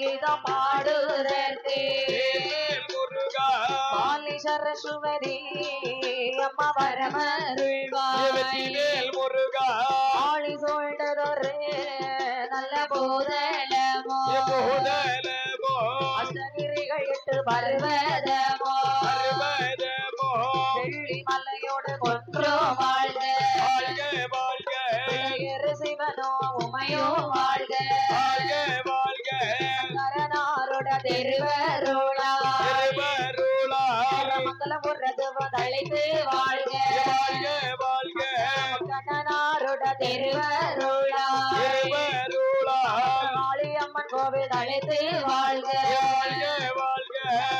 ഗീതം പാടുതേ ബാലിശരസുവരി അമ്മ പരമരുൾവാൽ മുരുക. ആളി സോൾട്ടതൊരു നല്ല ബോധലമോ. അഷ്ടനിറികൾ എട്ട് പർവതം திருவருளா. மங்களம் உறது தழைத்து வாழ்க. வாழ்க வாழ்க கண்ணனாரோட திருவருளா. காளியம்மன் கோவில் தழைத்து வாழ்க.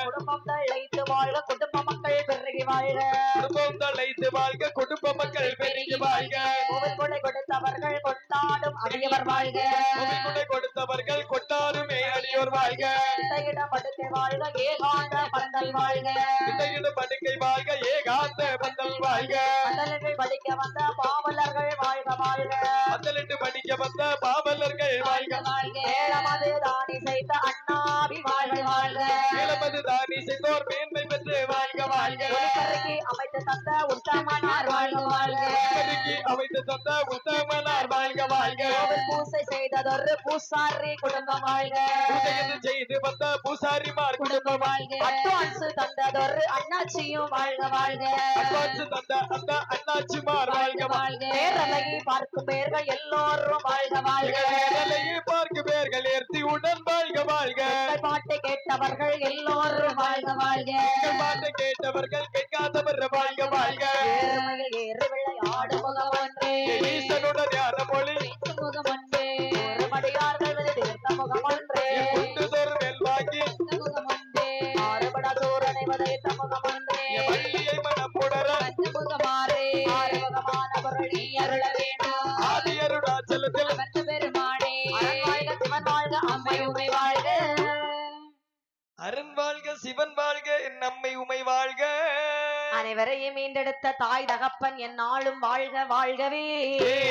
குடும்பம் தழைத்து வாழ்க குடும்ப மக்கள் பெருகி வாழ்க. குடும்பம் தலைத்து வாழ்க குடும்ப மக்கள் பெருகி வாழ்க கோவில் கொடை கொடுத்தவர்கள் கொண்டாடும் அடியவர் வாழ்க. கொடுத்தவர்கள் அடியோர் வாழ்க. படுக்கை வாழ்க ஏகாந்த பந்தல் வாழ்க. இடையிடு படுக்கை வாழ்க ஏகாந்த பந்தல் வாழ்க. படிக்க வந்த பாவலர்கள் வாழ்க வாழ்க. பந்தலிட்டு படிக்க வந்த பாவலர்கள் வாழ்க. வாழ்க ஏழமது தானி செய்த அண்ணாவி வாழ்க வாழ்க. இளமது தானி செய்தோர் மேன்மை பெற்று வாழ்க வாழ்க. அமைத்து தந்த உத்தமனார் வாழ்க வாழ்க. அமைத்து தந்த உத்தமனார் செய்ததொரு பூசாரி குடும்பம் வாழ்க. செய்து வந்த பூசாரிமார் குடும்பம் வாழ்க. அட்வான்ஸ் தந்ததொரு அண்ணாச்சியும் வாழ்க வாழ்க. அட்வான்ஸ் தந்த அந்த அண்ணாச்சிமார் வாழ்க வாழ்க பேரழகி பார்க்கும் பேர்கள் எல்லோரும் வாழ்க வாழ்க. வேலையை பார்க்கு பேர்கள் ஏற்றி உடன் வாழ்க வாழ்க. உங்கள் பாட்டை கேட்டவர்கள் எல்லோரும் வாழ்க வாழ்க. பாட்டை கேட்டவர்கள் கேட்காதவர் வாழ்க வாழ்க. ஏறு விளையாடு முகம் ஒன்றே. ஈசனுடன் ஞான மொழி பெருமானே அம்மை உமை வாழ்க. அரண் வாழ்க சிவன் வாழ்க நம்மை உமை வாழ்க. அனைவரையும் மீண்டெடுத்த தாய் தகப்பன் என் நாளும் வாழ்க வாழ்கவே.